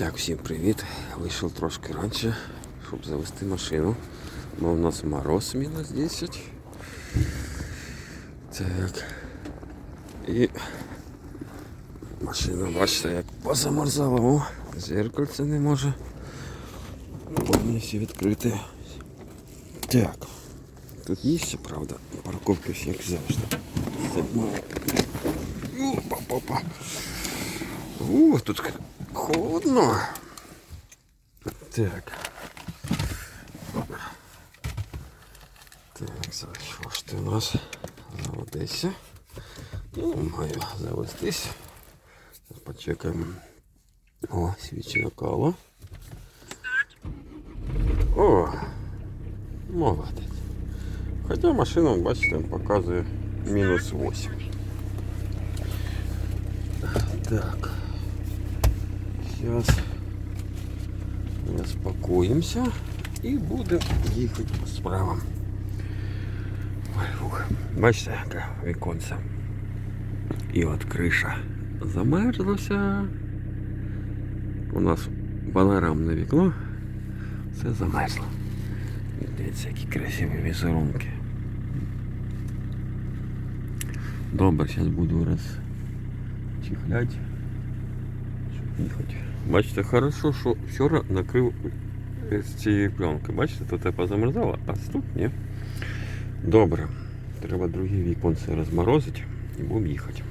Так, всім привіт. Вийшов трошки раніше, щоб завести машину. Бо у нас мороз мінус 10. Так. І машина, бачите, як позамерзала. О, зеркальце не може. Повністю відкрите. Так. Тут місце, правда, парковки ж як завжди. Опа-па-па. О, тут холодно. Так. Так, зараз що ж ти у нас? Заводися. Ну, маю завестись. Зараз почекаємо. О, свічі накало. О, молодець. Хоча машина, бачите, показує мінус 8. Так. Сейчас успокоимся и будем їхати по справам. Ой, фух. Бачите, яке віконце. І от криша замерзлася. У нас панорамне вікно. Все замерзло. І Дивіться, які красиві візерунки. Добре, зараз буду розчихлять. Щоб їхати. Бачите, хорошо, що вчора накрив з цієї пленки. Бачите, тут я позамерзала, а тут ні. Добре. Треба другі віконці розморозити і будемо їхати.